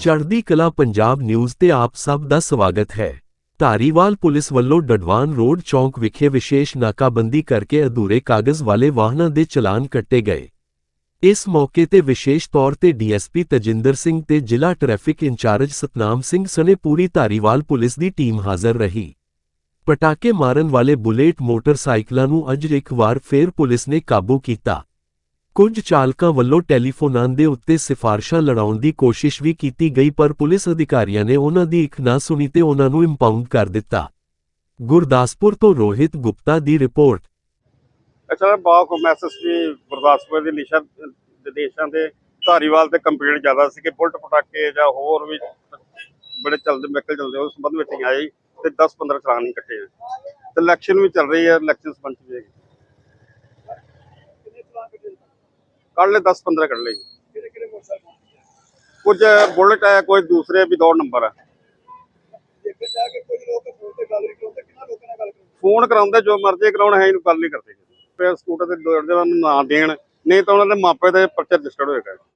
ਚੜ੍ਹਦੀ ਕਲਾ ਪੰਜਾਬ ਨਿਊਜ਼ ਤੇ ਆਪ ਸਭ ਦਾ ਸਵਾਗਤ ਹੈ। ਧਾਰੀਵਾਲ ਪੁਲਿਸ ਵੱਲੋਂ ਡਡਵਾਨ ਰੋਡ ਚੌਂਕ ਵਿਖੇ ਵਿਸ਼ੇਸ਼ ਨਾਕਾਬੰਦੀ ਕਰਕੇ ਅਧੂਰੇ ਕਾਗਜ਼ ਵਾਲੇ ਵਾਹਨਾਂ ਦੇ ਚਲਾਨ ਕੱਟੇ ਗਏ। ਇਸ ਮੌਕੇ ਤੇ ਵਿਸ਼ੇਸ਼ ਤੌਰ ਤੇ ਡੀਐਸਪੀ ਤਜਿੰਦਰ ਸਿੰਘ ਤੇ ਜ਼ਿਲ੍ਹਾ ਟ੍ਰੈਫਿਕ ਇੰਚਾਰਜ ਸਤਨਾਮ ਸਿੰਘ ਸਣੇ ਪੂਰੀ ਧਾਰੀਵਾਲ ਪੁਲਿਸ ਦੀ ਟੀਮ ਹਾਜ਼ਰ ਰਹੀ। ਪਟਾਕੇ ਮਾਰਨ ਵਾਲੇ ਬੁਲੇਟ ਮੋਟਰਸਾਈਕਲਾਂ ਨੂੰ ਅੱਜ ਇੱਕ ਵਾਰ ਫੇਰ ਪੁਲਿਸ ਨੇ ਕਾਬੂ ਕੀਤਾ। ਕੁਝ ਚਾਲਕਾਂ ਵੱਲੋਂ ਟੈਲੀਫੋਨਾਂ ਦੇ ਉੱਤੇ ਸਿਫਾਰਸ਼ਾਂ ਲੜਾਉਣ ਦੀ ਕੋਸ਼ਿਸ਼ ਵੀ ਕੀਤੀ ਗਈ, ਪਰ ਪੁਲਿਸ ਅਧਿਕਾਰੀਆਂ ਨੇ ਉਹਨਾਂ ਦੀ ਇੱਕ ਨਾ ਸੁਣੀ ਤੇ ਉਹਨਾਂ ਨੂੰ ਇੰਪਾਊਂਡ ਕਰ ਦਿੱਤਾ। ਗੁਰਦਾਸਪੁਰ ਤੋਂ ਰੋਹਿਤ ਗੁਪਤਾ ਦੀ ਰਿਪੋਰਟ। ਅੱਛਾ ਬਾਕ ਐਸਐਸਪੀ ਗੁਰਦਾਸਪੁਰ ਦੇ ਨਿਸ਼ਾ ਦੇਸ਼ਾਂ ਦੇ ਧਾਰੀਵਾਲ ਤੇ ਕੰਪਲੇਂਟ ਜ਼ਿਆਦਾ ਸੀ ਕਿ ਬੁਲਟ ਪਟਾਕੇ ਜਾਂ ਹੋਰ ਵੀ ਬੜੇ ਚੱਲਦੇ, ਵਹੀਕਲ ਚੱਲਦੇ, ਉਸ ਸੰਬੰਧ ਵਿੱਚ ਆਏ ਤੇ 10 15 ਚਲਾਨ ਹੀ ਤੇ ਇਲੈਕਸ਼ਨ ਵੀ ਚੱਲ ਰਹੀ ਹੈ ਇਲੈਕਸ਼ਨ ਸੰਬੰਧ ਵੀ ਕੱਢ ਲੈ 10 15 ਕੱਢ ਲਏ ਕੁਝ ਬੁਲਟ ਹੈ ਕੁਝ ਦੂਸਰੇ ਵੀ ਦੋ ਨੰਬਰ ਹੈ। ਫੋਨ ਕਰਾਉਂਦੇ, ਜੋ ਮਰਜ਼ੀ ਕਰਾਉਣ ਹੈ ਇਹਨੂੰ ਗੱਲ ਨਹੀਂ ਕਰਦੇ। ਫਿਰ ਸਕੂਟਰ ਤੇ ਦੌੜਦੇ ਉਹਨਾਂ ਨੂੰ ਨਾ ਦੇਣ, ਨਹੀਂ ਤਾਂ ਉਹਨਾਂ ਦੇ ਮਾਪੇ ਦੇ ਪਰਚੇ ਰਜਿਸਟਰਡ ਹੋਏਗਾ